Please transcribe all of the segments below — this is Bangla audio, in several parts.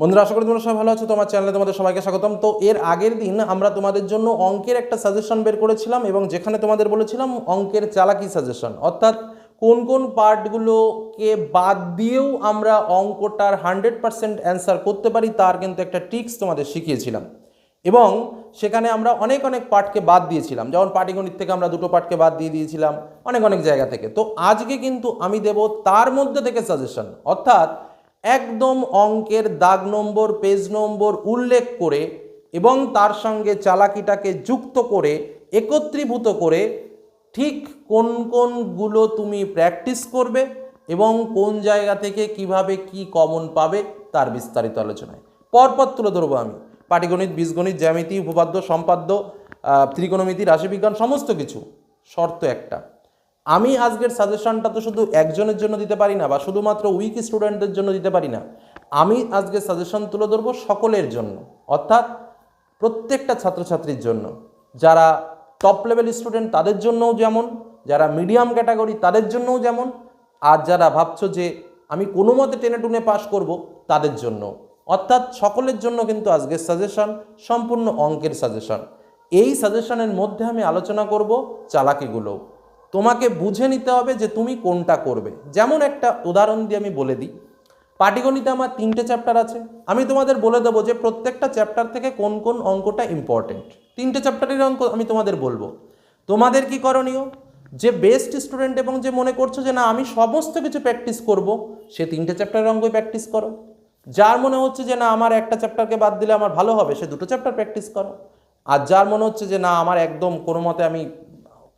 বন্ধুরা, আশা করি তোমরা সবাই ভালো আছো তোমার চ্যানেলে তোমাদের সবাইকে স্বাগতম। তো এর আগের দিন আমরা তোমাদের জন্য অঙ্কের একটা সাজেশন বের করেছিলাম এবং যেখানে তোমাদের বলেছিলাম অঙ্কের চালাকি সাজেশন অর্থাৎ কোন কোন পার্টগুলোকে বাদ দিয়েও আমরা অঙ্কটার হান্ড্রেড পার্সেন্ট অ্যান্সার করতে পারি, তার কিন্তু একটা ট্রিক্স তোমাদের শিখিয়েছিলাম। এবং সেখানে আমরা অনেক অনেক পার্টকে বাদ দিয়েছিলাম, যেমন পাটিগণিত থেকে আমরা দুটো পার্টকে বাদ দিয়ে দিয়েছিলাম, অনেক অনেক জায়গা থেকে। তো আজকে কিন্তু আমি দেব তার মধ্যে থেকে সাজেশন অর্থাৎ একদম অঙ্কের দাগ নম্বর, পেজ নম্বর উল্লেখ করে এবং তার সঙ্গে চালাকিটাকে যুক্ত করে, একত্রীভূত করে ঠিক কোন কোনগুলো তুমি প্র্যাকটিস করবে এবং কোন জায়গা থেকে কীভাবে কি কমন পাবে তার বিস্তারিত আলোচনায়। পরপর তুলে ধরবো আমি। পাটিগণিত, বীজগণিত, জ্যামিতি, উপপাদ্য, সম্পাদ্য ত্রিকোণমিতি, রাশিবিজ্ঞান, সমস্ত কিছু। শর্ত একটা। আমি আজকের সাজেশনটা তো শুধু একজনের জন্য দিতে পারি না, বা শুধুমাত্র উইক স্টুডেন্টদের জন্য দিতে পারি না। আমি আজকে সাজেশন তুলে ধরবো সকলের জন্য, অর্থাৎ প্রত্যেকটা ছাত্রছাত্রীর জন্য। যারা টপ লেভেল স্টুডেন্ট তাদের জন্যও যেমন, যারা মিডিয়াম ক্যাটাগরি তাদের জন্যও যেমন, আর যারা ভাবছ যে আমি কোনো মতে টেনে টুনে পাস করব তাদের জন্য। অর্থাৎ সকলের জন্য কিন্তু আজকের সাজেশন সম্পূর্ণ অঙ্কের সাজেশন এই সাজেশনের মধ্যে আমি আলোচনা করব চালাকিগুলো। তোমাকে বুঝে নিতে হবে যে তুমি কোনটা করবে। যেমন একটা উদাহরণ দিয়ে আমি বলে দিই। পাটিগণিতে আমার তিনটে চ্যাপ্টার আছে। আমি তোমাদের বলে দেবো যে প্রত্যেকটা চ্যাপ্টার থেকে কোন কোন অঙ্কটা ইম্পর্টেন্ট তিনটে চ্যাপ্টারের অঙ্ক আমি তোমাদের বলব। তোমাদের কি করণীয়? যে বেস্ট স্টুডেন্ট এবং যে মনে করছ যে না, আমি সমস্ত কিছু প্র্যাকটিস করব, সে তিনটে চ্যাপ্টারের অঙ্কই প্র্যাকটিস করো। যার মনে হচ্ছে যে না, আমার একটা চ্যাপ্টারকে বাদ দিলে আমার ভালো হবে, সে দুটো চ্যাপ্টার প্র্যাকটিস করো। আর যার মনে হচ্ছে যে না, আমার একদম কোনো মতে আমি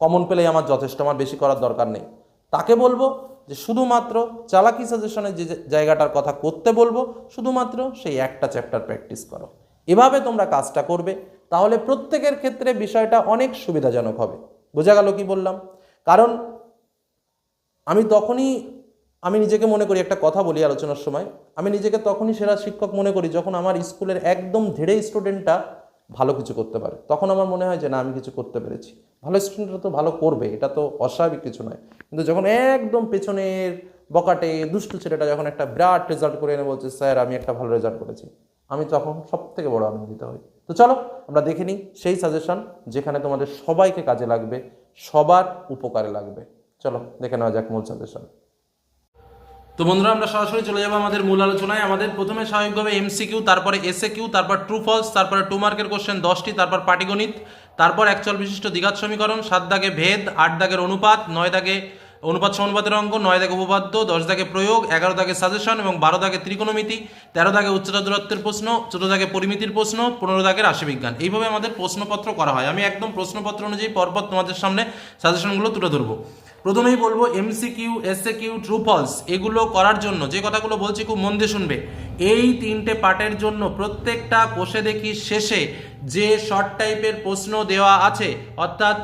কমন পেলেই আমার যথেষ্ট, আমার বেশি করার দরকার নেই। তাকে বলব যে শুধুমাত্র চালাকি সাজেশনের যে জায়গাটার কথা করতে বলব, শুধুমাত্র সেই একটা চ্যাপ্টার প্র্যাকটিস করো। এভাবে তোমরা কাজটা করবে, তাহলে প্রত্যেকের ক্ষেত্রে বিষয়টা অনেক সুবিধাজনক হবে। বোঝা গেল কি বললাম? কারণ আমি তখনই, আমি নিজেকে মনে করি, একটা কথা বলি আলোচনার সময়, আমি নিজেকে তখনই সেরা শিক্ষক মনে করি যখন আমার স্কুলের একদম ধেড়ে স্টুডেন্টটা ভালো কিছু করতে পারে। তখন আমার মনে হয় যে, না, আমি কিছু করতে পেরেছি। ভালো স্টুডেন্টরা তো ভালো করবে, এটা তো অস্বাভাবিক কিছু নয়। কিন্তু যখন একদম পেছনের বকাটে দুষ্টু ছেলেটা যখন একটা বিরাট রেজাল্ট করে এনে বলছে, স্যার, আমি একটা ভালো রেজাল্ট করেছি। আমি তখন সব থেকে বড় আনন্দিত হই। তো চলো, আমরা দেখে নিই সেই সাজেশন যেখানে তোমাদের সবাইকে কাজে লাগবে, সবার উপকারে লাগবে। চলো, দেখে নেওয়া যাক মূল সাজেশন তো বন্ধুরা, আমরা সরাসরি চলে যাব আমাদের মূল আলোচনায়। আমাদের প্রথমে স্বাভাবিকভাবে এমসিকিউ তারপরে এসএ কিউ তারপর ট্রু ফলস তারপরে টু মার্কের কোশ্চেন দশটি, তারপর পাটিগণিত, তারপর একচল বিশিষ্ট দ্বিঘাত সমীকরণ, সাত দাগে ভেদ, আট দাগের অনুপাত, নয় দাগে অনুপাত সমানুপাতের অঙ্ক নয় দাগে উপপাদ্য, দশ দাগে প্রয়োগ, এগারো দাগে সাজেশন এবং বারো দাগে ত্রিকোণমিতি, তেরো দাগে উচ্চতা দূরত্বের প্রশ্ন, চোদ্দ দাগে পরিমিতির প্রশ্ন, পনেরো দাগে রাশিবিজ্ঞান। এইভাবে আমাদের প্রশ্নপত্র করা হয়। আমি একদম প্রশ্নপত্র অনুযায়ী পরপর তোমাদের সামনে সাজেশনগুলো তুলে ধরবো। প্রথমেই বলব MCQ SA Q true false এগুলো করার জন্য, যে কথাগুলো বলছি খুব মন দিয়ে শুনবে। এই তিনটে পার্টের জন্য প্রত্যেকটা কোষে দেখি শেষে যে শর্ট টাইপের প্রশ্ন দেওয়া আছে, অর্থাৎ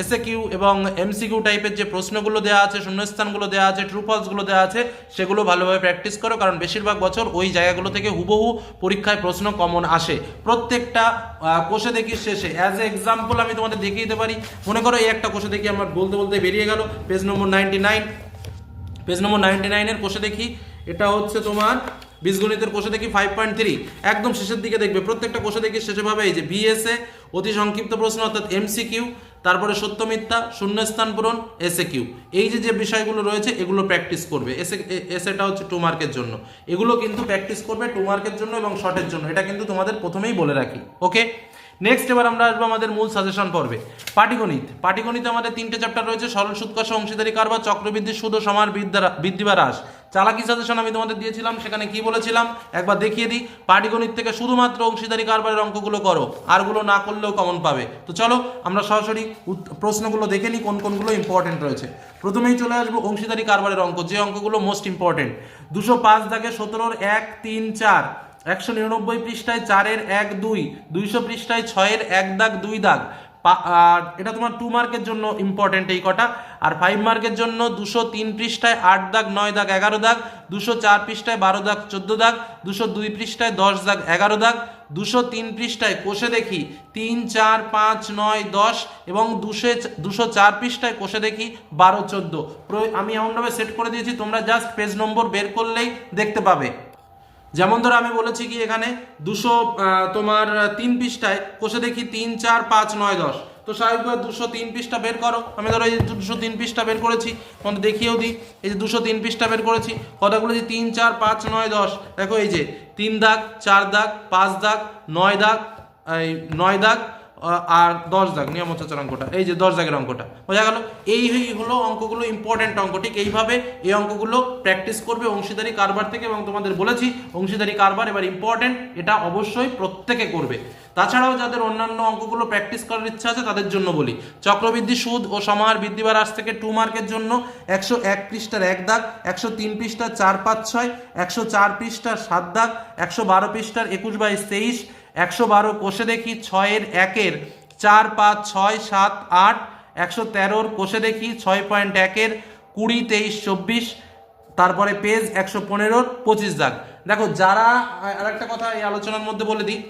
এসএ কিউ এবং এমসিকিউ টাইপের যে প্রশ্নগুলো দেওয়া আছে, শূন্যস্থানগুলো দেওয়া আছে ট্রু ফলসগুলো দেওয়া আছে, সেগুলো ভালোভাবে প্র্যাকটিস করো, কারণ বেশিরভাগ বছর ওই জায়গাগুলো থেকে হুবহু পরীক্ষায় প্রশ্ন কমন আসে। প্রত্যেকটা কোষে দেখি শেষে। অ্যাজ এ এক্সাম্পল আমি তোমাদের দেখিয়ে দিতে পারি। মনে করো এই একটা কোষে দেখি আমার বলতে বলতে বেরিয়ে গেল। Page number ninety nine page number ninety নাইনের কোষে দেখি। এটা হচ্ছে তোমার বীজগণিতের কোষে দেখি ফাইভ পয়েন্ট থ্রি একদম শেষের দিকে দেখবে, প্রত্যেকটা কোষে দেখি শেষে ভাবে এই যে বিএসএ অতি সংক্ষিপ্ত প্রশ্ন অর্থাৎ এমসিকিউ তারপরে সত্য মিথ্যা, শূন্যস্থান পূরণ এসএ কিউ এই যে যে বিষয়গুলো রয়েছে, এগুলো প্র্যাকটিস করবে। এসে এসএটা হচ্ছে টু মার্কের জন্য। এগুলো কিন্তু প্র্যাকটিস করবে টু মার্কের জন্য এবং শর্টের জন্য। এটা কিন্তু তোমাদের প্রথমেই বলে রাখি। ওকে নেক্সট এবার আমরা আসব আমাদের মূল সাজেশন পর্বে। পাটিগণিত। পাটিগণিতে আমাদের তিনটে চ্যাপ্টার রয়েছে। সরল সুৎকর্ষ অংশীদারি কারবার, চক্রবৃদ্ধি, সুদ সমার বৃদ্ধি বা হ্রাস। চালাকি সাজেশন আমি তোমাদের দিয়েছিলাম, সেখানে কি বলেছিলাম? একবার দেখিয়ে দিই, পাটিগণিত থেকে শুধুমাত্র অংশীদারি কারবারের অঙ্কগুলো করো, আরগুলো না করলেও কমন পাবে। তো চলো, আমরা সরাসরি প্রশ্নগুলো দেখে নিই, কোন কোনগুলো ইম্পর্টেন্ট রয়েছে। প্রথমেই চলে আসব অংশীদারি কারবারের অঙ্ক, যে অঙ্কগুলো মোস্ট ইম্পর্টেন্ট দুশো পাঁচ দাগে সতেরোর এক, তিন, চার, একশো নিরানব্বই পৃষ্ঠায় চারের এক, দুই, দুইশো পৃষ্ঠায় ছয়ের এক দাগ, দুই দাগ। আর এটা তোমার টু মার্কের জন্য ইম্পর্টেন্ট এই কটা। আর ফাইভ মার্কের জন্য দুশো তিন পৃষ্ঠায় আট দাগ, নয় দাগ, এগারো দাগ, দুশো চার পৃষ্ঠায় বারো দাগ, চোদ্দ দাগ, দুশো দুই পৃষ্ঠায় দশ দাগ, এগারো দাগ, দুশো তিন পৃষ্ঠায় কোষে দেখি, তিন, চার, পাঁচ, নয়, দশ এবং দুশো দুশো চার পৃষ্ঠায় কোষে দেখি, বারো, চোদ্দ। আমি এমনভাবে সেট করে দিয়েছি, তোমরা জাস্ট পেজ নম্বর বের করলেই দেখতে পাবে। যেমন ধরো আমি বলেছি কি এখানে দুশো তোমার তিন পৃষ্ঠায় কষে দেখি তিন, চার, পাঁচ, নয়, দশ। তো স্বাভাবিকভাবে দুশো তিন পৃষ্ঠা বের করো। আমি ধরো এই যে দুশো তিন পৃষ্ঠা বের করেছি, তোমাদের দেখিয়েও দিই। এই যে দুশো তিন পৃষ্ঠা বের করেছি, কথাগুলো যে তিন, চার, পাঁচ, নয়, দশ, দেখো এই যে তিন দাগ, চার দাগ, পাঁচ দাগ, নয় দাগ, এই নয় দাগ আর দশ দাগ নিয়মচাচার অঙ্কটা। এই যে দশ দাগের অঙ্কটা। বোঝা গেল? এই হলো অঙ্কগুলো ইম্পর্টেন্ট অঙ্ক। ঠিক এইভাবে এই অঙ্কগুলো প্র্যাকটিস করবে অংশীদারি কারবার থেকে এবং তোমাদের বলেছি, অংশীদারি কারবার এবার ইম্পর্টেন্ট এটা অবশ্যই প্রত্যেকে করবে। তাছাড়াও যাদের অন্যান্য অঙ্কগুলো প্র্যাকটিস করার ইচ্ছা আছে, তাদের জন্য বলি। চক্রবৃদ্ধি, সুদ ও সমাহার বৃদ্ধি বা হ্রাস থেকে টু মার্কের জন্য একশো এক পৃষ্ঠার এক দাগ, একশো তিন পৃষ্ঠার চার পাঁচ ছয়, একশো চার পৃষ্ঠার সাত দাগ, একশো বারো পৃষ্ঠার একুশ বাইশ তেইশ একশো বারো কোষে দেখি, ছয়ের একের চার পাঁচ ছয় সাত আট, একশো তেরোর কোষে দেখি, ছয় পয়েন্ট একের কুড়ি, তেইশ, চব্বিশ, তারপরে পেজ একশো পনেরোর পঁচিশ দাগ। দেখো, যারা আর একটা কথা এই আলোচনার মধ্যে বলে দিই,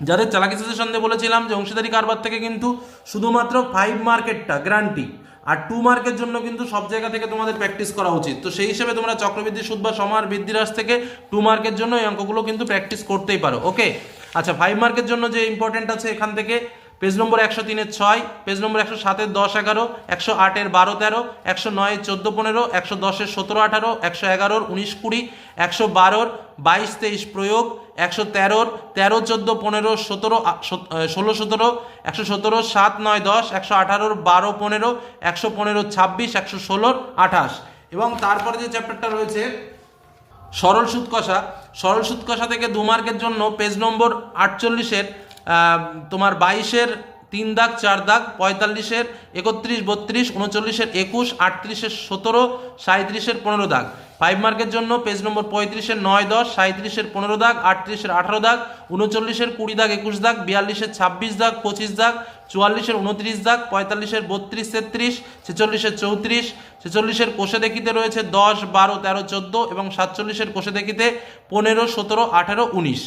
যাদের চালাকি সাজেশন দিয়ে বলেছিলাম যে অংশীদারি কারবার থেকে কিন্তু শুধুমাত্র ফাইভ মার্কেটটা গ্যারান্টি আর টু মার্কের জন্য কিন্তু সব জায়গা থেকে তোমাদের প্র্যাকটিস করা উচিত। তো সেই হিসেবে তোমরা চক্রবৃদ্ধি সুদ বা সমার বৃদ্ধি হ্রাস থেকে টু মার্কের জন্য এই অঙ্কগুলো কিন্তু প্র্যাকটিস করতেই পারো। ওকে আচ্ছা ফাইভ মার্কের জন্য যে ইম্পর্টেন্ট আছে এখান থেকে পেজ নম্বর একশো তিনের ছয় পেজ নম্বর একশো সাতের দশ এগারো, একশো আটের বারো তেরো, একশো নয়ের চোদ্দ পনেরো, একশো দশের সতেরো আঠারো, একশো এগারোর উনিশ কুড়ি, একশো বারোর বাইশ তেইশ প্রয়োগ, একশো তেরোর তেরো চোদ্দ পনেরো সতেরো ষোলো সতেরো, একশো সতেরো সাত নয় দশ, একশো আঠারোর বারো পনেরো, একশো পনেরো ছাব্বিশ, একশো ষোলোর আঠাশ। এবং তারপরে যে চ্যাপ্টারটা রয়েছে সরল সুদ কষা। সরল সুদ কষা থেকে দু মার্কের জন্য পেজ নম্বর আটচল্লিশের তোমার বাইশের তিন দাগ, চার দাগ, পঁয়তাল্লিশের একত্রিশ, বত্রিশ, উনচল্লিশের একুশ, আটত্রিশের সতেরো সাঁত্রিশের পনেরো দাগ। ফাইভ মার্কের জন্য পেজ নম্বর পঁয়ত্রিশের নয় দশ সাঁত্রিশের পনেরো দাগ, আটত্রিশের আঠারো দাগ, উনচল্লিশের কুড়ি দাগ, একুশ দাগ, বিয়াল্লিশের ছাব্বিশ দাগ, পঁচিশ দাগ, চুয়াল্লিশের উনত্রিশ দাগ, পঁয়তাল্লিশের বত্রিশ, তেত্রিশ, ছেচল্লিশের চৌত্রিশ, ছেচল্লিশের কোষে দেখিতে রয়েছে দশ, বারো, তেরো, চোদ্দ এবং সাতচল্লিশের কোষে দেখিতে পনেরো, সতেরো, আঠেরো, উনিশ।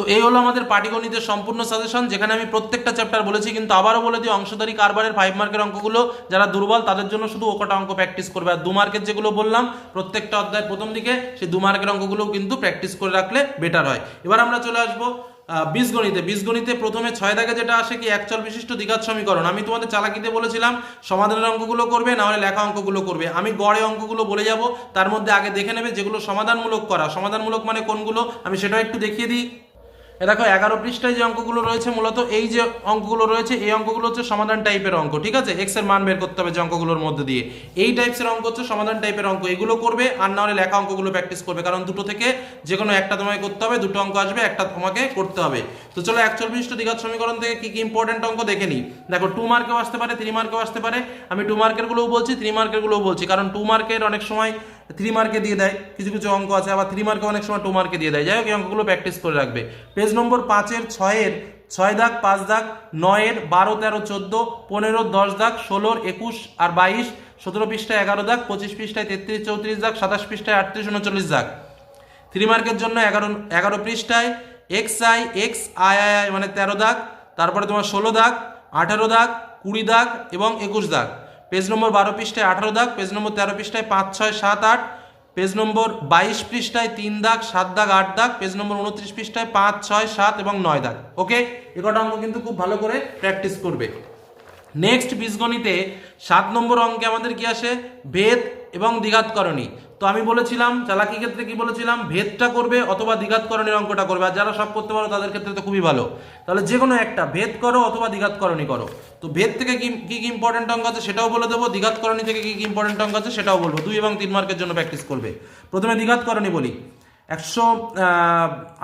তো এই হলো আমাদের পাটিগণিতের সম্পূর্ণ সাজেশন, যেখানে আমি প্রত্যেকটা চ্যাপ্টার বলেছি, কিন্তু আবারও বলে দিই, অংশধারী কারবারের ফাইভ মার্কের অঙ্কগুলো, যারা দুর্বল, তাদের জন্য শুধু ওকটা অঙ্ক প্র্যাকটিস করবে। আর দু মার্কের যেগুলো বললাম, প্রত্যেকটা অধ্যায়ের প্রথম দিকে, সেই দু মার্কের অঙ্কগুলো কিন্তু প্র্যাকটিস করে রাখলে বেটার হয়। এবার আমরা চলে আসব বীজগণিতে। বীজগণিতে প্রথমে ছয় দাগে যেটা আসে কি, একচল বিশিষ্ট দ্বিঘাত সমীকরণ। আমি তোমাদের চালাকিতে বলেছিলাম, সমাধানের অঙ্কগুলো করবে, না হলে লেখা অঙ্কগুলো করবে। আমি গড়ে অঙ্কগুলো বলে যাব, তার মধ্যে আগে দেখে নেবে যেগুলো সমাধানমূলক করা। সমাধানমূলক মানে কোনগুলো? আমি সেটাও একটু দেখিয়ে দিই। এ দেখো, এগারো পৃষ্ঠায় যে অঙ্কগুলো রয়েছে, মূলত এই যে অঙ্কগুলো রয়েছে, এই অঙ্কগুলো হচ্ছে সমাধান টাইপের অঙ্ক, ঠিক আছে? এক্সের মান বের করতে হবে যে অঙ্কগুলোর মধ্যে দিয়ে। এই টাইপসের অঙ্ক হচ্ছে সমাধান টাইপের অঙ্ক, এগুলো করবে আর না হলে লেখা অঙ্কগুলো প্র্যাকটিস করবে, কারণ দুটো থেকে যে কোনো একটা তোমাকে করতে হবে, দুটো অঙ্ক আসবে, একটা তোমাকে করতে হবে। তো চলো একচল পৃষ্ঠ দ্বিঘাত সমীকরণ থেকে কি কি ইম্পর্টেন্ট অঙ্ক দেখে নিই। দেখো টু মার্কেও আসতে পারে থ্রি মার্কেও আসতে পারে। আমি টু মার্কের গুলোও বলছি থ্রি মার্কেরগুলোও বলছি, কারণ টু মার্কের অনেক সময় থ্রি মার্কে দিয়ে দেয়, কিছু কিছু অঙ্ক আছে, আবার থ্রি মার্কে অনেক সময় টু মার্কে দিয়ে দেয়। যাই হোক, এই অঙ্কগুলো প্র্যাকটিস করে রাখবে। পেজ নম্বর পাঁচের ছয়ের ছয় দাগ, পাঁচ দাগ নয়ের বারো, তেরো, চোদ্দ, পনেরো, দশ দাগ ষোলোর একুশ আর বাইশ, সতেরো পৃষ্ঠায় এগারো দাগ, পঁচিশ পৃষ্ঠায় তেত্রিশ, চৌত্রিশ দাগ, সাতাশ পৃষ্ঠায় আটত্রিশ, উনচল্লিশ দাগ। থ্রি মার্কের জন্য এগারো এগারো পৃষ্ঠায় X I X I I I মানে তেরো দাগ, তারপরে তোমার ষোলো দাগ, আঠারো দাগ, কুড়ি দাগ এবং একুশ দাগ। পেজ নম্বর বারো পৃষ্ঠায় আঠারো দাগ, পেজ নম্বর তেরো পৃষ্ঠায় পাঁচ, ছয়, সাত, আট, পেজ নম্বর বাইশ পৃষ্ঠায় তিন দাগ, সাত দাগ, আট দাগ, পেজ নম্বর উনত্রিশ পৃষ্ঠায় পাঁচ, ছয়, সাত এবং নয় দাগ। ওকে? এগারোটা অঙ্ক কিন্তু খুব ভালো করে প্র্যাকটিস করবে। নেক্সট বীজগণিতে সাত নম্বর অঙ্কে আমাদের কি আসে? ভেদ এবং দ্বিঘাতকরণী। তো আমি বলেছিলাম, চালাকি ক্ষেত্রে কি বলেছিলাম? ভেদটা করবে অথবা দ্বিঘাতকরণের অঙ্কটা করবে। আর যারা সব করতে পারো, তাদের ক্ষেত্রে তো খুবই ভালো। তাহলে যে কোনো একটা, ভেদ করো অথবা দ্বিঘাতকরণী করো। তো ভেদ থেকে কি কি ইম্পর্টেন্ট অঙ্ক আছে সেটাও বলে দেবো দ্বিঘাতকরণী থেকে কি কি ইম্পর্টেন্ট অঙ্ক আছে সেটাও বলব। দুই এবং তিন মার্কের জন্য প্র্যাকটিস করবে। প্রথমে দ্বিঘাতকরণী বলি। একশো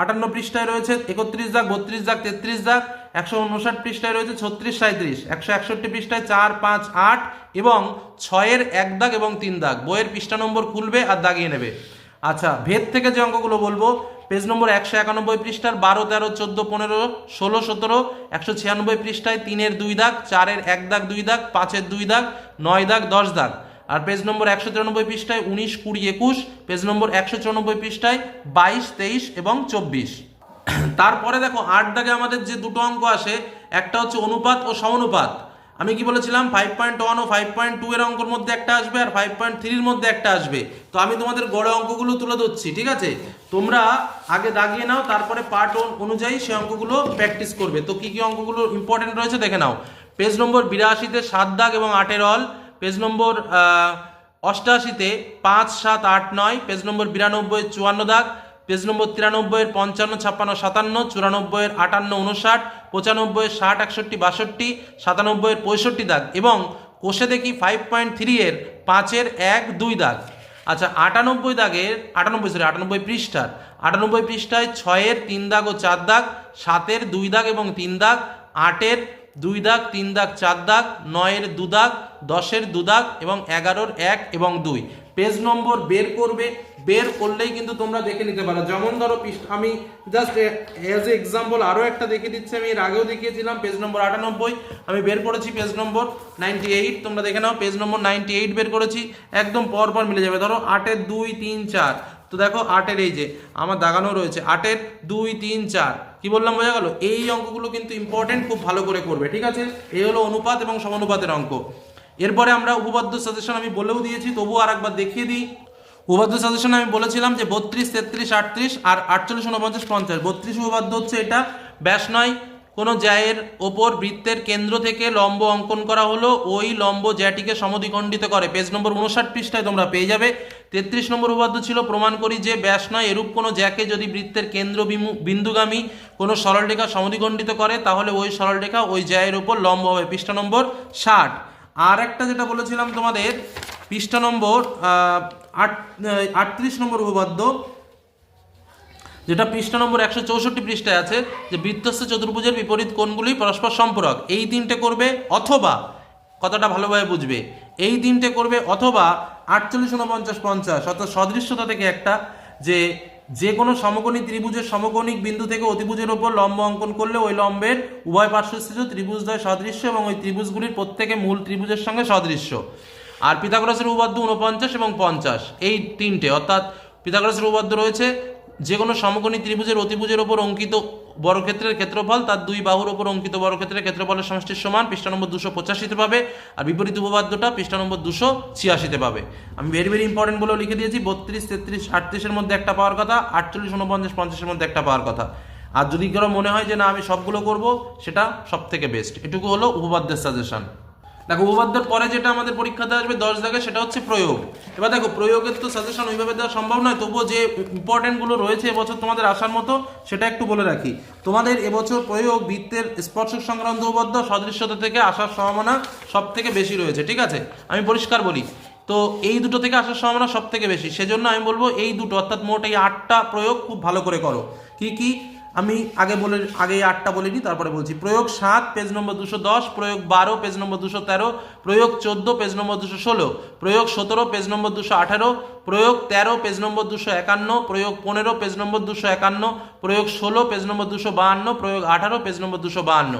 আটান্ন পৃষ্ঠায় রয়েছে, একত্রিশ দাগ, বত্রিশ দাগ, তেত্রিশ দাগ, একশো উনষাট পৃষ্ঠায় রয়েছে, ছত্রিশ সাঁত্রিশ একশো একষট্টি পৃষ্ঠায় চার, পাঁচ, আট এবং ছয়ের এক দাগ এবং তিন দাগ। বইয়ের পৃষ্ঠা নম্বর খুলবে আর দাগিয়ে নেবে। আচ্ছা ভেদ থেকে যে অঙ্কগুলো বলব, পেজ নম্বর একশো একানব্বই পৃষ্ঠার বারো, তেরো, চোদ্দ, পনেরো, ষোলো, সতেরো, একশো ছিয়ানব্বই পৃষ্ঠায় তিনের দুই দাগ, চারের এক দাগ, দুই দাগ, পাঁচের দুই দাগ, নয় দাগ, দশ দাগ। আর পেজ নম্বর একশো তিরানব্বই পৃষ্ঠায় উনিশ, কুড়ি, একুশ পেজ নম্বর একশো চুরানব্বই পৃষ্ঠায় বাইশ, তেইশ এবং চব্বিশ। তারপরে দেখো, আট দাগে আমাদের যে দুটো অঙ্ক আসে, একটা হচ্ছে অনুপাত ও সমানুপাত। আমি কি বলেছিলাম? ফাইভ পয়েন্ট ওয়ান ও ফাইভ পয়েন্ট টু এর অঙ্কের মধ্যে একটা আসবে আর ফাইভ পয়েন্ট থ্রির মধ্যে একটা আসবে। তো আমি তোমাদের গড়ে অঙ্কগুলো তুলে ধরছি, ঠিক আছে? তোমরা আগে দাগিয়ে নাও, তারপরে পার্ট অনুযায়ী সেই অঙ্কগুলো প্র্যাকটিস করবে। তো কি কি অঙ্কগুলো ইম্পর্টেন্ট রয়েছে দেখে নাও। পেজ নম্বর বিরাশিতে সাত দাগ এবং আটের অল পেজ নম্বর আহ, অষ্টাশিতে পাঁচ সাত আট নয় পেজ নম্বর বিরানব্বই চুয়ান্ন দাগ পেজ নম্বর তিরানব্বইয়ের পঞ্চান্ন ছাপ্পান্ন সাতান্ন চুরানব্বইয়ের আটান্ন উনষাট পঁচানব্বইয়ের ষাট একষট্টি বাষট্টি সাতানব্বইয়ের পঁয়ষট্টি দাগ এবং কোষে দেখি ফাইভ পয়েন্ট থ্রি এর পাঁচের এক দুই দাগ। আচ্ছা আটানব্বই দাগের আটানব্বই সরি আটানব্বই পৃষ্ঠার আটানব্বই পৃষ্ঠায় ছয়ের তিন দাগ ও চার দাগ সাতের দুই দাগ এবং তিন দাগ আটের দুই দাগ, তিন দাগ, চার দাগ, নয়ের দু দাগ, দশের দু দাগ এবং এগারোর এক এবং দুই। পেজ নম্বর বের করবে। বের করলেই কিন্তু তোমরা দেখে নিতে পারো। যেমন ধরো আমি জাস্ট এজ এ এক্সাম্পল আরও একটা দেখে দিচ্ছি। আমি এর আগেও দেখিয়েছিলাম পেজ নম্বর আটানব্বই। আমি বের করেছি পেজ নম্বর নাইনটি এইট তোমরা দেখে নাও, পেজ নম্বর নাইনটি এইট বের করেছি। একদম পর পর মিলে যাবে। ধরো আটের দুই, তিন, চার। তো দেখো আটের এই যে, আমার দাগানো রয়েছে। আটের দুই, তিন, চার। কি বললাম, বোঝা গেল? এই অঙ্কগুলো কিন্তু ইম্পর্টেন্ট খুব ভালো করে করবে, ঠিক আছে? এই হলো অনুপাত এবং সমানুপাতের অঙ্ক। এরপরে আমরা উপপাদ্য সাজেশন আমি বলেও দিয়েছি, তবুও আর একবার দেখিয়ে দিই। উপপাদ্য সাজেশন আমি বলেছিলাম যে বত্রিশ, তেত্রিশ, আটত্রিশ আর আটচল্লিশ উনপঞ্চাশ পঞ্চাশ। বত্রিশ উপপাদ্য হচ্ছে এটা, ব্যাস নয়। কোনো জ্যায়ের ওপর বৃত্তের কেন্দ্র থেকে লম্ব অঙ্কন করা হলো। ওই লম্ব জ্যাটিকে সমদ্বিখণ্ডিত করে। পেজ নম্বর উনষাট পৃষ্ঠায় তোমরা পেয়ে যাবে। তেত্রিশ নম্বর উপাদ্য ছিল, প্রমাণ করি যে ব্যাস নয়, এরূপ কোনো জ্যাকে যদি বৃত্তের কেন্দ্র বিন্দুগামী কোনো সরলরেখা সমদ্বিখণ্ডিত করে, তাহলে ওই সরলরেখা ওই জ্যায়ের ওপর লম্ব হবে। পৃষ্ঠা নম্বর ষাট। আর একটা যেটা বলেছিলাম তোমাদের, পৃষ্ঠা নম্বর আট আটত্রিশ নম্বর উপপাদ্য যেটা পৃষ্ঠা নম্বর একশো চৌষট্টি পৃষ্ঠায় আছে যে বৃত্তস্থ চতুর্ভুজের বিপরীত কোণগুলি পরস্পর সম্পূরক। এই তিনটে করবে অথবা, কথাটা ভালোভাবে বুঝবে, এই তিনটে করবে অথবা আটচল্লিশ উনপঞ্চাশ পঞ্চাশ, অর্থাৎ সদৃশ্যতা থেকে একটা, যে যে কোনো সমকোণী ত্রিভুজের সমকোণিক বিন্দু থেকে অতিভুজের ওপর লম্ব অঙ্কন করলে ওই লম্বের উভয় পার্শ্বস্থিত ত্রিভুজদ্বয় সদৃশ্য এবং ওই ত্রিভুজগুলির প্রত্যেকে মূল ত্রিভুজের সঙ্গে সদৃশ্য। আর পিথাগোরাসের উপপাদ্য উনপঞ্চাশ এবং পঞ্চাশ, এই তিনটে, অর্থাৎ পিথাগোরাসের উপপাদ্য রয়েছে যে কোনো সমকোণী ত্রিভুজের অতিভুজের ওপর অঙ্কিত বর্গক্ষেত্রের ক্ষেত্রফল, তার দুই বাহুর ওপর অঙ্কিত বর্গক্ষেত্রের ক্ষেত্রফলের সমষ্টির সমান, পৃষ্ঠা নম্বর দুশো পঁচাশিতে পাবে, আর বিপরীত উপপাদ্যটা পৃষ্ঠা নম্বর দুশো ছিয়াশিতে পাবে। আমি ভেরি ভেরি ইম্পর্টেন্ট বলেও লিখে দিয়েছি, বত্রিশ, তেত্রিশ, আটত্রিশের মধ্যে একটা পাওয়ার কথা, আটচল্লিশ উনপঞ্চাশ পঞ্চাশের মধ্যে একটা পাওয়ার কথা। আর যদি কারও মনে হয় যে না, আমি সবগুলো করব, সেটা সব থেকে বেস্ট এটুকু হলো উপপাদ্যের সাজেশন দেখো, উপপাদ্যের পরে যেটা আমাদের পরীক্ষাতে আসবে, দশ দাগে, সেটা হচ্ছে প্রয়োগ। এবার দেখো, প্রয়োগের তো সাজেশন ওইভাবে দেওয়া সম্ভব নয়, তবুও যে ইম্পর্টেন্টগুলো রয়েছে এবছর তোমাদের আসার মতো, সেটা একটু বলে রাখি। তোমাদের এবছর প্রয়োগ বৃত্তের স্পর্শক সংক্রান্ত উপপাদ্য সদৃশ্যতা থেকে আসার সম্ভাবনা সব থেকে বেশি রয়েছে, ঠিক আছে? আমি পরিষ্কার বলি। তো এই দুটো থেকে আসার সম্ভাবনা সব থেকে বেশি। সেজন্য আমি বলব, এই দুটো, অর্থাৎ মোট এই আটটা প্রয়োগ খুব ভালো করে করো। কি কি? আমি আগে বলে, আগে আটটা বলে নিই তারপরে বলছি। প্রয়োগ সাত, পেজ নম্বর দুশো দশ, প্রয়োগ বারো, পেজ নম্বর দুশো তেরো, প্রয়োগ চোদ্দ, পেজ নম্বর দুশো ষোলো, প্রয়োগ সতেরো, পেজ নম্বর দুশো আঠারো, প্রয়োগ তেরো, পেজ নম্বর দুশো একান্ন, প্রয়োগ পনেরো, পেজ নম্বর দুশো একান্ন, প্রয়োগ ষোলো, পেজ নম্বর দুশো বাহান্ন, প্রয়োগ আঠারো, পেজ নম্বর দুশো বাহান্ন।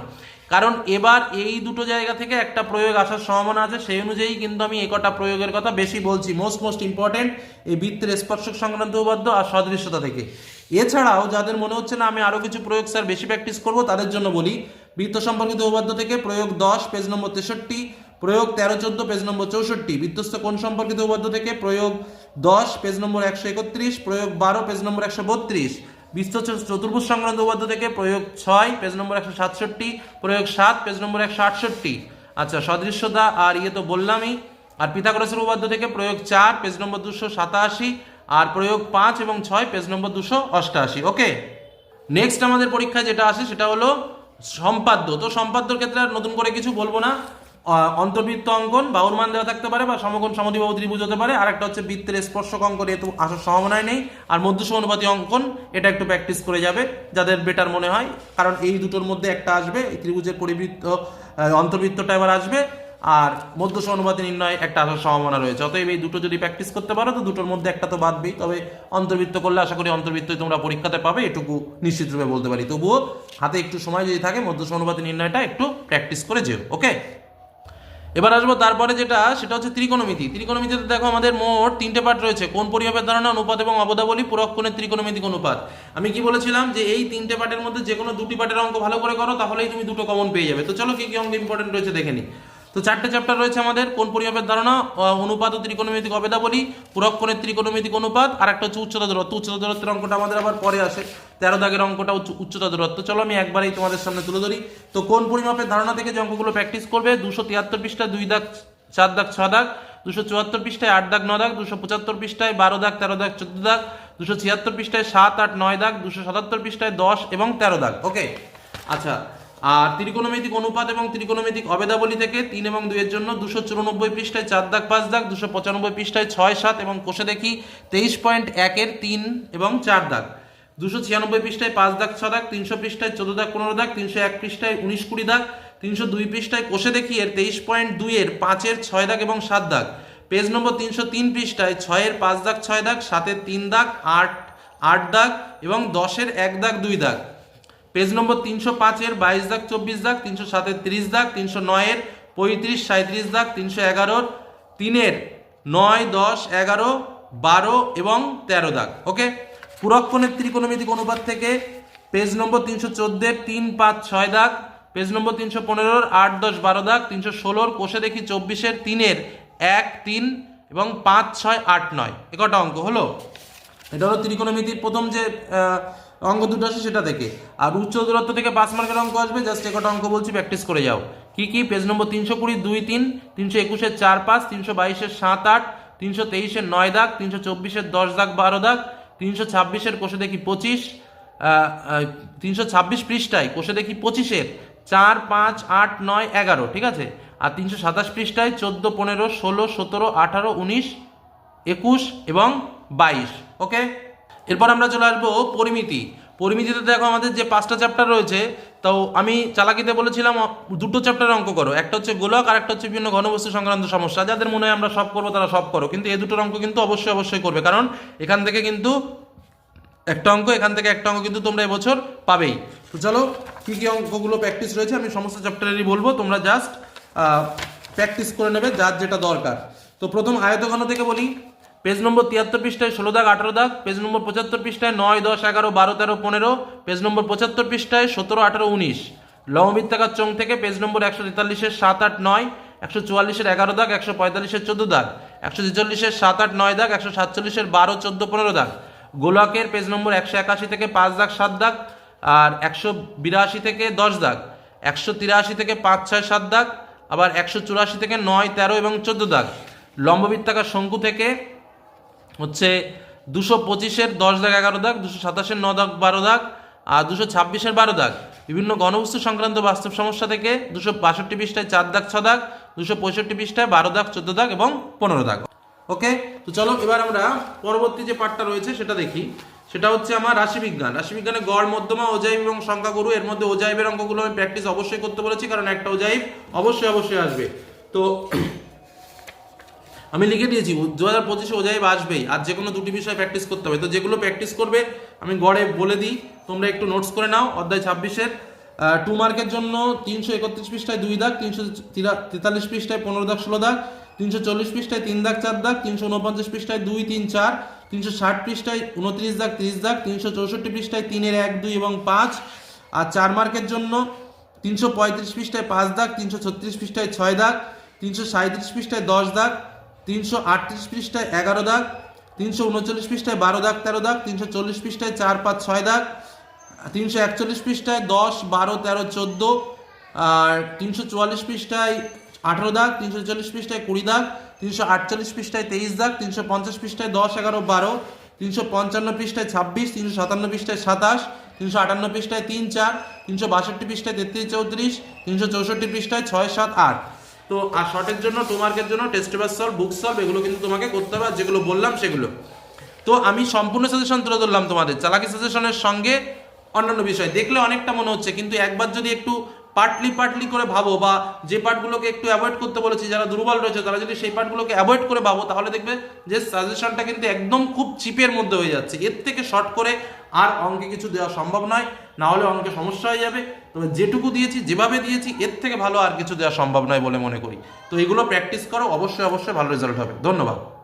কারণ এবার এই দুটো জায়গা থেকে একটা প্রয়োগ আসার সম্ভাবনা আছে, সেই অনুযায়ী কিন্তু আমি এই কটা প্রয়োগের কথা বেশি বলছি। মোস্ট মোস্ট ইম্পর্টেন্ট এই বৃত্তের স্পর্শক সংক্রান্ত উপাদ্য আর সদৃশ্যতা থেকে। এছাড়াও যাদের মনে হচ্ছে না আমি আরও কিছু প্রয়োগ স্যার বেশি প্র্যাকটিস করব, তাদের জন্য বলি বৃত্ত সম্পর্কিত উপাদ্য থেকে প্রয়োগ দশ পেজ নম্বর তেষট্টি, প্রয়োগ তেরো, চোদ্দ পেজ নম্বর চৌষট্টি বৃত্তস্থ কোণ সম্পর্কিত উপাদ্য থেকে প্রয়োগ দশ পেজ নম্বর একশো একত্রিশ, প্রয়োগ বারো পেজ নম্বর একশো বত্রিশ বিস্ত চতুর্ভুজ সংক্রান্ত উপাদ্য থেকে প্রয়োগ ছয় পেজ নম্বর একশো সাতষট্টি, প্রয়োগ সাত পেজ নম্বর একশো আটষট্টি। আচ্ছা সদৃশ্যতা আর ইয়ে তো বললামই, আর পিথাগোরাসের উপাদ্য থেকে প্রয়োগ চার পেজ নম্বর দুশো সাতাশি আর প্রয়োগ পাঁচ এবং ছয় পেজ নম্বর দুশো অষ্টআশি ওকে নেক্সট আমাদের পরীক্ষায় যেটা আসে সেটা হলো সম্পাদ্য। তো সম্পাদ্যর ক্ষেত্রে আর নতুন করে কিছু বলব না। অন্তর্বৃত্ত অঙ্কন বাহুর মান দেওয়া থাকতে পারে বা সমকোণ, সমদ্বিবাহু ত্রিভুজ হতে পারে। আর একটা হচ্ছে বৃত্তের স্পর্শক অঙ্কন এত আসার সম্ভাবনাই নেই। আর মধ্যসম অনুপাতি অঙ্কন, এটা একটু প্র্যাকটিস করে যাবে, যাদের বেটার মনে হয়। কারণ এই দুটোর মধ্যে একটা আসবে, এই ত্রিভুজের পরিবৃত্ত অন্তর্বৃত্তটা এবার আসবে। আর মধ্যসম অনুপাতি নির্ণয় একটা আসার সম্ভাবনা রয়েছে। অতএব এই দুটো যদি প্র্যাকটিস করতে পারো, তো দুটোর মধ্যে একটা তো বাদবেই। তবে অন্তর্বৃত্ত করলে আশা করি অন্তর্বৃত্তই তোমরা পরীক্ষাতে পাবে, এটুকু নিশ্চিত রূপে বলতে পারি। তবুও হাতে একটু সময় যদি থাকে মধ্যসম অনুপাতি নির্ণয়টা একটু প্র্যাকটিস করে যেও ওকে এবার আসব তারপরে যেটা, সেটা হচ্ছে ত্রিকোণমিতি। ত্রিকোণমিতিতে দেখো আমাদের মোট তিনটে পার্ট রয়েছে। কোন পরিমাপের ধারণা, অনুপাত এবং অবদাবলী কোণের ত্রিকোণমিতিক অনুপাত। আমি কি বলেছিলাম যে এই তিনটে পার্টের মধ্যে যে কোনো দুটি পার্টের অঙ্ক ভালো করে করো, তাহলেই তুমি দুটো কমন পেয়ে যাবে। তো চলো কি কি অঙ্ক ইম্পর্টেন্ট রয়েছে দেখে নিই। তো চারটে চ্যাপ্টার রয়েছে আমাদের। কোন পরিমাপের ধারণা? অনুপাত ও ত্রিকোণমিতিক অবেদাবলী, পুরক্ষণের ত্রিকোণমিতিক অনুপাত, আর একটা হচ্ছে উচ্চতা দূরত্ব। উচ্চতা দূরত্বের অঙ্কটা আমাদের আবার পরে আসে। তেরো দাগের অঙ্কটা উচ্চতা দূরত্ব। চলো আমি একবারেই তোমাদের সামনে তুলে ধরি। তো কোন পরিমাপের ধারণা থেকে যে অঙ্কগুলো প্র্যাকটিস করবে? দুশো তিয়াত্তর পৃষ্ঠায় দুই দাগ, চার দাগ, ছ দাগ। দুশো চুয়াত্তর পৃষ্ঠায় আট দাগ, ন দাগ। দুশো পঁচাত্তর পৃষ্ঠায় বারো দাগ, তেরো দাগ, চোদ্দ দাগ। দুশো ছিয়াত্তর পৃষ্ঠায় সাত, আট, নয় দাগ। দুশো সাতাত্তর পৃষ্ঠায় দশ এবং তেরো দাগ। ওকে আচ্ছা আর ত্রিকোণমিতিক অনুপাত এবং ত্রিকোণমিতিক অবেদাবলী থেকে তিন এবং দুইয়ের জন্য দুশো চুরানব্বই পৃষ্ঠায় চার দাগ, পাঁচ দাগ, দুশো পঁচানব্বই পৃষ্ঠায় ছয়, সাত এবং কোষে দেখি তেইশ পয়েন্ট একের তিন এবং চার দাগ। দুশো ছিয়ানব্বই পৃষ্ঠায় পাঁচ দাগ, ছ দাগ, তিনশো পৃষ্ঠায় চোদ্দ দাগ, পনেরো দাগ, তিনশো এক পৃষ্ঠায় উনিশ কুড়ি দাগ, তিনশো দুই পৃষ্ঠায় কোষে দেখি এর তেইশ পয়েন্ট দুইয়ের পাঁচের ছয় দাগ এবং সাত দাগ। পেজ নম্বর তিনশো তিন পৃষ্ঠায় ছয়ের পাঁচ দাগ, ছয় দাগ, সাতের তিন দাগ, আট আট দাগ এবং দশের এক দাগ, দুই দাগ। পেজ নম্বর তিনশো পাঁচের বাইশ দাগ, চব্বিশ দাগ, তিনশো সাতের তিরিশ দাগ, তিনশো নয়ের পঁয়ত্রিশ সাঁত্রিশ দাগ, তিনশো এগারোর তিনের নয়, দশ, এগারো, বারো এবং তেরো দাগ। ওকে? পুরক্ষণের ত্রিকোণমিতিক অনুপাত থেকে পেজ নম্বর তিনশো চোদ্দের তিন, পাঁচ, ছয় দাগ, পেজ নম্বর তিনশো পনেরোর আট, দশ, বারো দাগ, তিনশো ষোলোর কোষে দেখি চব্বিশের তিনের এক, তিন এবং পাঁচ, ছয়, আট, নয়। একটা অঙ্ক? হলো? এটা হলো ত্রিকোণমিতির প্রথম যে অঙ্ক দুটো আছে সেটা থেকে আর উচ্চ দূরত্ব থেকে পাঁচ মার্কের অঙ্ক আসবে, জাস্ট একটা অঙ্ক বলছি প্র্যাকটিস করে যাও। কি কি? পেজ নম্বর তিনশো কুড়ি, দুই, তিন, তিনশো একুশের চার, পাঁচ, তিনশো বাইশের সাত, আট, তিনশো তেইশের নয় দাগ, তিনশো চব্বিশের দশ দাগ, বারো দাগ, তিনশো ছাব্বিশের কোষে দেখি পঁচিশ তিনশো ছাব্বিশ পৃষ্ঠায় কোষে দেখি পঁচিশের, চার, পাঁচ, আট, নয়, এগারো, ঠিক আছে? আর তিনশো সাতাশ পৃষ্ঠায় চোদ্দ, পনেরো, ষোলো, সতেরো, আঠারো, উনিশ, একুশ এবং বাইশ ওকে এরপর আমরা চলে আসব পরিমিতি। পরিমিতিতে দেখো আমাদের যে পাঁচটা চ্যাপ্টার রয়েছে, তো আমি চালাকিতে বলেছিলাম, দুটো চ্যাপ্টার অঙ্ক করো। একটা হচ্ছে গোলক আর একটা হচ্ছে বিভিন্ন ঘনবস্তু সংক্রান্ত সমস্যা। যাদের মনে হয় আমরা সব করব, তারা সব করো। কিন্তু এই দুটোর অঙ্ক কিন্তু অবশ্যই অবশ্যই করবে। কারণ এখান থেকে কিন্তু একটা অঙ্ক, এখান থেকে একটা অঙ্ক কিন্তু তোমরা এবছর পাবেই। তো চলো, কী কী অঙ্কগুলো প্র্যাকটিস রয়েছে, আমি সমস্ত চ্যাপ্টারেরই বলব। তোমরা জাস্ট প্র্যাকটিস করে নেবে, যার যেটা দরকার। তো প্রথম আয়তঘন থেকে বলি। পেজ নম্বর তিয়াত্তর পৃষ্ঠায় ষোলো দাগ, আঠারো দাগ, পেজ নম্বর পঁচাত্তর পৃষ্ঠায় নয়, দশ, এগারো, বারো, তেরো, পনেরো, পেজ নম্বর পঁচাত্তর পৃষ্ঠায় সতেরো, আঠারো, উনিশ। লববৃত্তাকার চং থেকে পেজ নম্বর একশো তেতাল্লিশের সাত, আট, নয়, একশো চুয়াল্লিশের এগারো দাগ, একশো পঁয়তাল্লিশের চোদ্দ দাগ, একশো ছেচল্লিশের সাত, আট, নয় দাগ, একশো সাতচল্লিশের বারো, চোদ্দ, পনেরো দাগ। গোলকের পেজ নম্বর একশো একাশি থেকে পাঁচ দাগ, সাত দাগ, আর একশো বিরাশি থেকে দশ দাগ। একশো তিরাশি থেকে পাঁচ, ছয়, সাত দাগ, আবার একশো চুরাশি থেকে নয়, তেরো এবং চোদ্দ দাগ। লম্ববৃত্তাকার শঙ্কু থেকে হচ্ছে দুশো পঁচিশের দশ দাগ, এগারো দাগ, দুশো সাতাশের ন দাগ, বারো দাগ, আর দুশো ছাব্বিশের বারো দাগ। বিভিন্ন গণবস্তু সংক্রান্ত বাস্তব সমস্যা থেকে দুশো বাষট্টি পৃষ্ঠায় চার দাগ, ছ দাগ, দুশো পঁয়ষট্টি পৃষ্ঠায় বারো দাগ, চোদ্দ দাগ এবং পনেরো দাগ। ওকে? তো চলো এবার আমরা পরবর্তী যে পাঠটা রয়েছে সেটা দেখি। সেটা হচ্ছে আমার রাশিবিজ্ঞান। রাশিবিজ্ঞানে গড়, মধ্যমা, ওজাইব এবং সংখ্যাগুরু, এর মধ্যে ওজাইবের অঙ্কগুলো আমি প্র্যাকটিস অবশ্যই করতে বলেছি, কারণ একটা ওজাইব অবশ্যই অবশ্যই আসবে। তো আমি লিখে দিয়েছি দু হাজার পঁচিশে ওজাইব আসবেই। আর যে কোনো দুটি বিষয় প্র্যাকটিস করতে হবে। তো যেগুলো প্র্যাকটিস করবে, আমি গড়ে বলে দিই, তোমরা একটু নোটস করে নাও। অধ্যায় ছাব্বিশের টু মার্কের জন্য তিনশো একত্রিশ পৃষ্ঠায় দুই দাগ, তিনশো তেতাল্লিশ পৃষ্ঠায় পনেরো দাগ, ষোলো দাগ, তিনশো চল্লিশ পৃষ্ঠায় তিন দাগ, চার দাগ, তিনশো উনপঞ্চাশ পৃষ্ঠায় দুই, তিন, চার, তিনশো ষাট পৃষ্ঠায় উনত্রিশ দাগ, তিরিশ দাগ, তিনশো চৌষট্টি পৃষ্ঠায় তিনের এক, দুই এবং পাঁচ। আর চার মার্কের জন্য তিনশো পঁয়ত্রিশ পৃষ্ঠায় পাঁচ দাগ, তিনশো ছত্রিশ পৃষ্ঠায় ছয় দাগ, তিনশো সাঁত্রিশ পৃষ্ঠায় দশ দাগ তিনশো আটত্রিশ পৃষ্ঠায় এগারো দাগ, তিনশো উনচল্লিশ পৃষ্ঠায় বারো দাগ, তেরো দাগ, তিনশো চল্লিশ পৃষ্ঠায় চার, পাঁচ, ছয় দাগ, তিনশো একচল্লিশ পৃষ্ঠায় দশ, বারো, তেরো, চোদ্দ, আর তিনশো চুয়াল্লিশ পৃষ্ঠায় আঠেরো দাগ, তিনশো চল্লিশ পৃষ্ঠায় কুড়ি দাগ, তিনশো আটচল্লিশ পৃষ্ঠায় তেইশ দাগ, তিনশো পঞ্চাশ পৃষ্ঠায় দশ, এগারো, বারো, তিনশো পঞ্চান্ন পৃষ্ঠায় ছাব্বিশ, তিনশো সাতান্ন পৃষ্ঠায় সাতাশ, তিনশো আটান্ন পৃষ্ঠায় তিন, চার, তিনশো বাষট্টি পৃষ্ঠায় তেত্রিশ, চৌত্রিশ, তিনশো চৌষট্টি পৃষ্ঠায় ছয়, সাত, আট। তো আর শর্টের জন্য টোমার্কের জন্য test paper solve book solve এগুলো কিন্তু তোমাকে করতে হবে যেগুলো বললাম সেগুলো। তো আমি সম্পূর্ণ সাজেশন তুলে ধরলাম তোমাদের, চালাকি সাজেশনের সঙ্গে অন্যান্য বিষয়। দেখলে অনেকটা মনে হচ্ছে, কিন্তু একবার যদি একটু পার্টলি পার্টলি করে ভাবো বা যে পার্টগুলোকে একটু অ্যাভয়েড করতে বলেছি, যারা দুর্বল রয়েছে, তারা যদি সেই পার্টগুলোকে অ্যাভয়েড করে ভাবো, তাহলে দেখবে যে সাজেশনটা কিন্তু একদম খুব চিপের মধ্যে হয়ে যাচ্ছে। এর থেকে শর্ট করে আর অঙ্কে কিছু দেওয়া সম্ভব নয়, না হলে অঙ্কে সমস্যা হয়ে যাবে। তবে যেটুকু দিয়েছি, যেভাবে দিয়েছি, এর থেকে ভালো আর কিছু দেওয়া সম্ভব নয় বলে মনে করি। তো এগুলো প্র্যাকটিস করো, অবশ্যই অবশ্যই ভালো রেজাল্ট হবে। ধন্যবাদ।